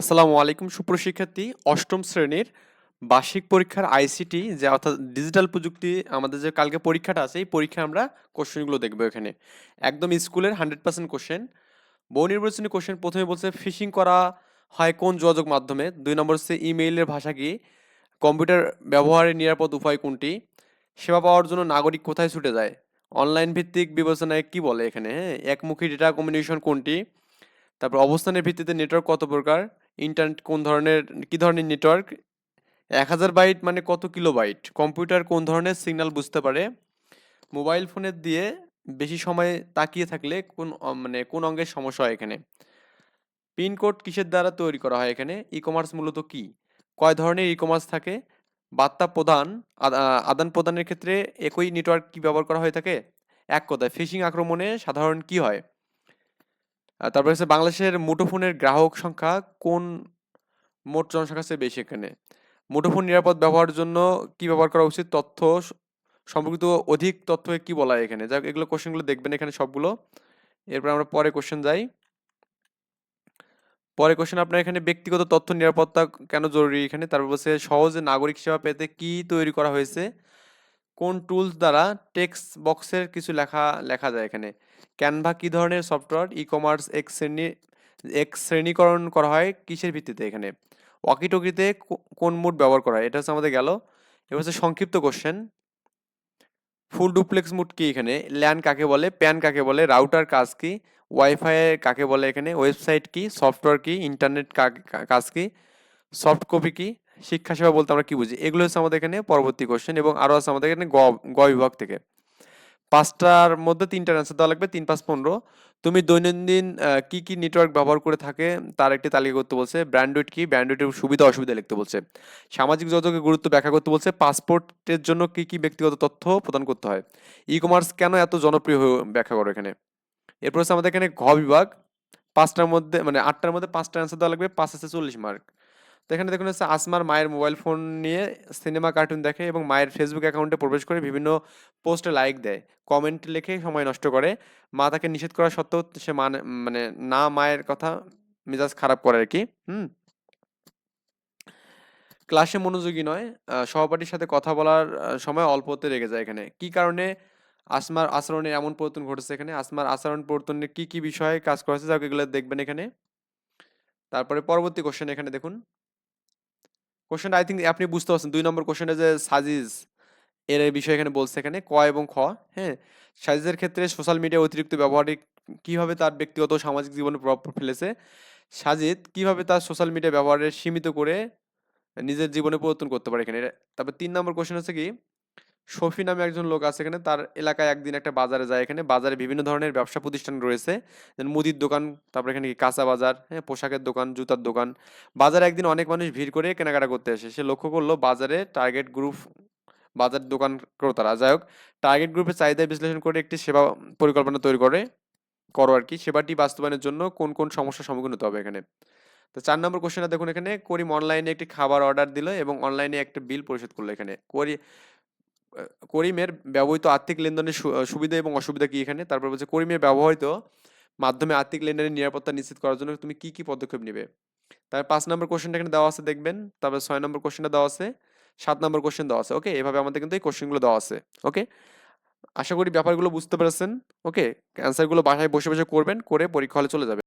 আসসালামু আলাইকুম সুপ্রশিক্ষার্থী অষ্টম শ্রেণির বার্ষিক পরীক্ষার আইসিটি যে অর্থাৎ ডিজিটাল প্রযুক্তি আমাদের যে কালকে পরীক্ষাটা আছে, এই পরীক্ষা আমরা কোশ্চেনগুলো দেখব এখানে। একদম স্কুলের হান্ড্রেড পার্সেন্ট কোশ্চেন বহু নির্বাচনী কোশ্চেন প্রথমে বলছে ফিশিং করা হয় কোন যোগাযোগ মাধ্যমে? দুই নম্বর হচ্ছে ইমেইলের ভাষা কি? কম্পিউটার ব্যবহারের নিরাপদ উপায় কোনটি? সেবা পাওয়ার জন্য নাগরিক কোথায় ছুটে যায়? অনলাইন ভিত্তিক বিবেচনায় কি বলে এখানে? হ্যাঁ একমুখী ডেটা কমিউনিকেশন কোনটি? তারপর অবস্থানের ভিত্তিতে নেটওয়ার্ক কত প্রকার? ইন্টারনেট কোন ধরনের, কি ধরনের নেটওয়ার্ক এক হাজার বাইট মানে কত কিলো বাইট কম্পিউটার কোন ধরনের সিগন্যাল বুঝতে পারে? মোবাইল ফোনের দিয়ে বেশি সময় তাকিয়ে থাকলে কোন মানে কোন অঙ্গের সমস্যা হয় এখানে? পিনকোড কিসের দ্বারা তৈরি করা হয় এখানে? ই কমার্স মূলত কি? কয় ধরনের ই কমার্স থাকে? বার্তা প্রদান আদান প্রদানের ক্ষেত্রে একই নেটওয়ার্ক কি ব্যবহার করা হয়ে থাকে? এক কথায় ফিশিং আক্রমণে সাধারণ কি হয়? তারপরে হচ্ছে বাংলাদেশের মুঠোফোনের গ্রাহক সংখ্যা কোন মোট জনসংখ্যার চেয়ে বেশি এখানে? মুঠোফোন নিরাপদ ব্যবহারের জন্য কি ব্যবহার করা উচিত? তথ্য সম্পর্কিত অধিক তথ্য কি বলা হয় এখানে? যাক, এগুলো কোশ্চেনগুলো দেখবেন এখানে সবগুলো। এরপর আমরা পরে কোশ্চেন যাই। পরে কোশ্চেন আপনার এখানে ব্যক্তিগত তথ্য নিরাপত্তা কেন জরুরি এখানে? তারপর বলছে সহজে নাগরিক সেবা পেতে কি তৈরি করা হয়েছে? কোন টুলস দ্বারা টেক্সট বক্সের কিছু লেখা লেখা যায় এখানে? ক্যানভা কি ধরনের সফটওয়্যার? ই কমার্স এক শ্রেণি, এক শ্রেণীকরণ করা হয় কিসের ভিত্তিতে এখানে? ওয়াকিটকিতে কোন মুড ব্যবহার করা হয়? এটা হচ্ছে আমাদের গেল। এবার হচ্ছে সংক্ষিপ্ত কোশ্চেন ফুল ডুপ্লেক্স মুড কি এখানে? ল্যান কাকে বলে? প্যান কাকে বলে? রাউটার কাজ কি? ওয়াইফাই কাকে বলে এখানে? ওয়েবসাইট কি? সফটওয়্যার কি? ইন্টারনেট কাজ কি? সফট কপি কি? শিক্ষা সেবা বলতে আমরা কি বুঝি? এগুলো হচ্ছে আমাদের এখানে পরবর্তী কোশ্চেন এবং আরও আছে আমাদের এখানে গ বিভাগ থেকে। পাঁচটার মধ্যে তিনটার অ্যান্সার দেওয়া লাগবে, তিন, পাঁচ, পনেরো। তুমি দৈনন্দিন কি কি নেটওয়ার্ক ব্যবহার করে থাকে তার একটি তালিকা করতে বলছে ব্র্যান্ডউইড কি? ব্র্যান্ডউইডের সুবিধা, অসুবিধা লিখতে বলছে। সামাজিক যোগাযোগের গুরুত্ব ব্যাখ্যা করতে বলছে পাসপোর্টের জন্য কি কি ব্যক্তিগত তথ্য প্রদান করতে হয়? ই কমার্স কেন এত জনপ্রিয় হয়ে ব্যাখ্যা করো এখানে। এরপর হচ্ছে আমাদের এখানে ঘ বিভাগ। পাঁচটার মধ্যে মানে আটটার মধ্যে পাঁচটা অ্যান্সার দেওয়া লাগবে, পাঁচ আছে চল্লিশ মার্ক তো এখানে দেখুন হচ্ছে আসমার মায়ের মোবাইল ফোন নিয়ে সিনেমা কার্টুন দেখে এবং মায়ের ফেসবুক অ্যাকাউন্টে প্রবেশ করে বিভিন্ন পোস্টে লাইক দেয় কমেন্ট লিখে সময় নষ্ট করে। মা তাকে নিষেধ করা সত্ত্বেও সে মানে মানে না মায়ের কথা মেজাজ খারাপ করে আর কি হুম? ক্লাসে মনোযোগী নয় সহপাঠীর সাথে কথা বলার সময় অল্পতে রেগে যায় এখানে। কি কারণে? আসমার আচরণে এমন পরিবর্তন ঘটেছে এখানে। আসমার আচরণ পরিবর্তনে কি কি বিষয়ে কাজ করেছে যাকে এগুলো দেখবেন এখানে। তারপরে পরবর্তী কোশ্চেন এখানে দেখুন। কোশ্চেনটা আই থিঙ্ক আপনি বুঝতে পারছেন। দুই নম্বর কোশ্চেনটা যে সাজিজ এর বিষয়ে এখানে বলছে এখানে, ক এবং খ হ্যাঁ? সাজিজের ক্ষেত্রে সোশ্যাল মিডিয়া অতিরিক্ত ব্যবহারে কীভাবে তার ব্যক্তিগত সামাজিক জীবনে প্রভাব ফেলেছে? সাজিদ, কীভাবে তার সোশ্যাল মিডিয়া ব্যবহারে সীমিত করে নিজের জীবনে পরিবর্তন করতে পারে এখানে? তারপর তিন নম্বর কোশ্চেন হচ্ছে কি? শফি নামে একজন লোক আছে এখানে। তার এলাকায় একদিন একটা বাজারে যায় এখানে। বাজারে বিভিন্ন ধরনের ব্যবসা প্রতিষ্ঠান রয়েছে। যেমন মুদির দোকান, তারপর এখানে কি কাঁচা বাজার হ্যাঁ পোশাকের দোকান, জুতার দোকান। বাজারে একদিন অনেক মানুষ ভিড় করে কেনাকাটা করতে আসে। সে লক্ষ্য করল বাজারে টার্গেট গ্রুপ, বাজার দোকান ক্রেতারা। যাই হোক, টার্গেট গ্রুপের চাহিদা বিশ্লেষণ করে একটি সেবা পরিকল্পনা তৈরি করে, করো আর কি। সেবাটি বাস্তবায়নের জন্য কোন কোন সমস্যার সম্মুখীন হতে হবে এখানে? তো চার নম্বর কোশ্চেনটা দেখুন এখানে। করিম অনলাইনে একটি খাবার অর্ডার দিল এবং অনলাইনে একটা বিল পরিশোধ করল এখানে। করি করিমের ব্যবহৃত আর্থিক লেনদেনের সুবিধা এবং অসুবিধা কি এখানে? তারপর বলছে, করিমের ব্যবহৃত মাধ্যমে আর্থিক লেনদেনের নিরাপত্তা নিশ্চিত করার জন্য তুমি কি কি পদক্ষেপ নেবে? তারপর পাঁচ নম্বর কোশ্চেনটা এখানে দেওয়া আছে, দেখবেন। তারপর ছয় নম্বর কোশ্চেনটা দেওয়া আছে, সাত নম্বর কোশ্চেন দেওয়া আছে। ওকে, এভাবে আমাদের কিন্তু এই কোশ্চেনগুলো দেওয়া আছে। ওকে? আশা করি ব্যাপারগুলো বুঝতে পেরেছেন। ওকে? অ্যান্সারগুলো বাসায় বসে বসে করবেন, করে পরীক্ষা হলে চলে যাবে।